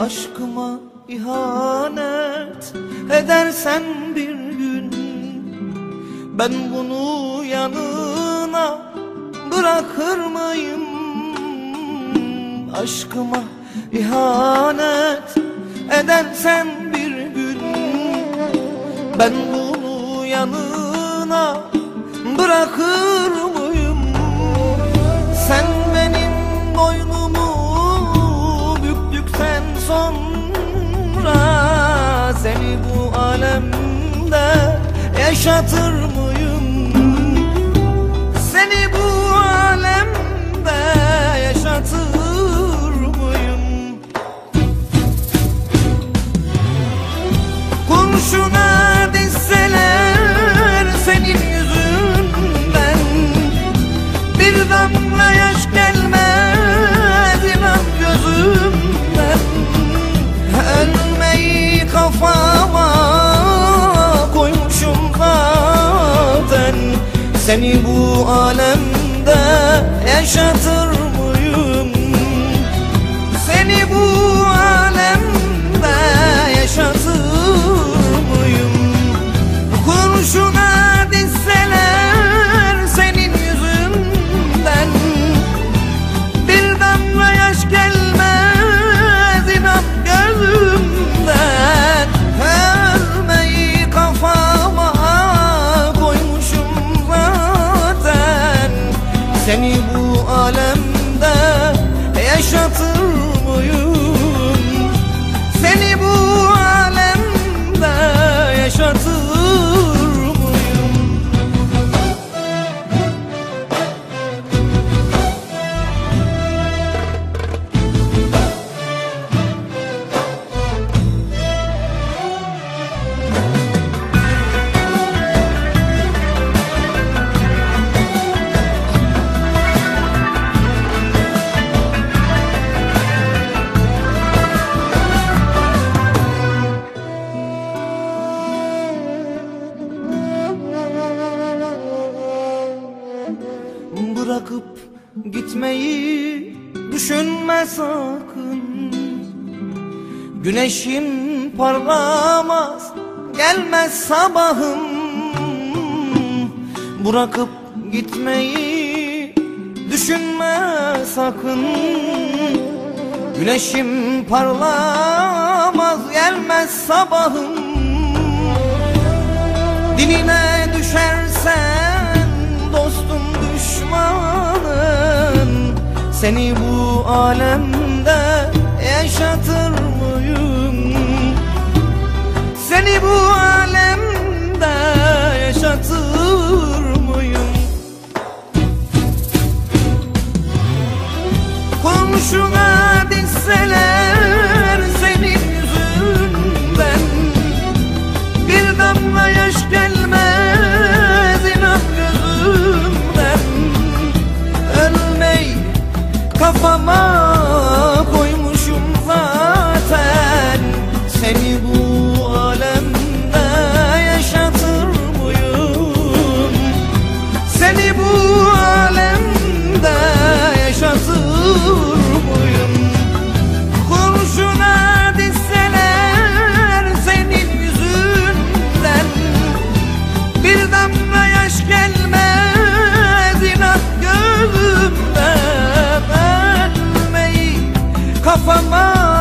Aşkıma ihanet edersen bir gün Ben bunu yanına bırakır mıyım? Aşkıma ihanet edersen bir gün Ben bunu yanına bırakır mıyım? Sen sonra Seni bu alemde yaşatır mıyım? Seni bu alemde yaşatır Bırakıp gitmeyi düşünme sakın. Güneşin parlamaz gelmez sabahım. Bırakıp gitmeyi düşünme sakın. Güneşim parlamaz gelmez sabahım. Diline düşersen Seni bu alemde yaşatır mıyım? Seni bu alemde kafama koymuşum Kafama